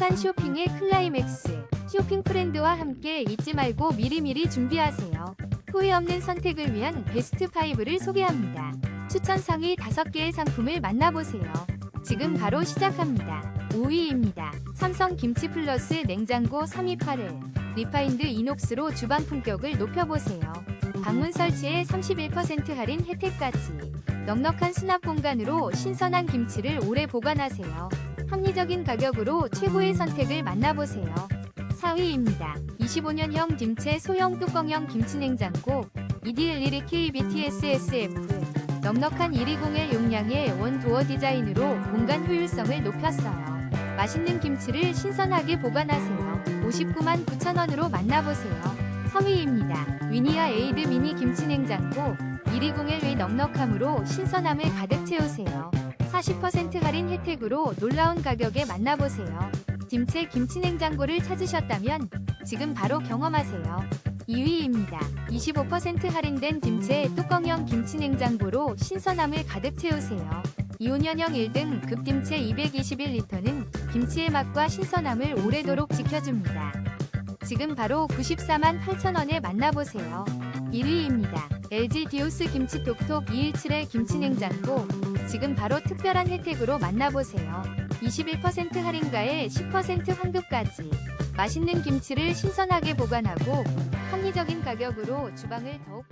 행복한 쇼핑의 클라이맥스. 쇼핑 프렌드와 함께 잊지 말고 미리미리 준비하세요. 후회 없는 선택을 위한 베스트 5를 소개합니다. 추천 상위 5개의 상품을 만나보세요. 지금 바로 시작합니다. 5위입니다. 삼성 김치 플러스 냉장고 328을 리파인드 이녹스로 주방 품격을 높여보세요. 방문 설치에 31% 할인 혜택까지 넉넉한 수납 공간으로 신선한 김치를 오래 보관하세요. 합리적인 가격으로 최고의 선택을 만나보세요. 4위입니다. 25년형 김치 소형 뚜껑형 김치냉장고 EDL1 KBTSSF 넉넉한 120의 용량의 원도어 디자인으로 공간 효율성을 높였어요. 맛있는 김치를 신선하게 보관하세요. 59만 9천원으로 만나보세요. 3위입니다. 위니아 에이드 미니 김치냉장고 120의 넉넉함으로 신선함을 가득 채우세요. 40% 할인 혜택으로 놀라운 가격에 만나보세요. 김치 김치냉장고를 찾으셨다면 지금 바로 경험하세요. 2위입니다. 25% 할인된 김치 뚜껑형 김치냉장고로 신선함을 가득 채우세요. 2호년형 1등 급김치 221리터는 김치의 맛과 신선함을 오래도록 지켜줍니다. 지금 바로 94만 8천원에 만나보세요. 1위입니다. LG 디오스 김치 톡톡 217의 김치 냉장고 지금 바로 특별한 혜택으로 만나보세요. 21% 할인가에 10% 환급까지 맛있는 김치를 신선하게 보관하고 합리적인 가격으로 주방을 더욱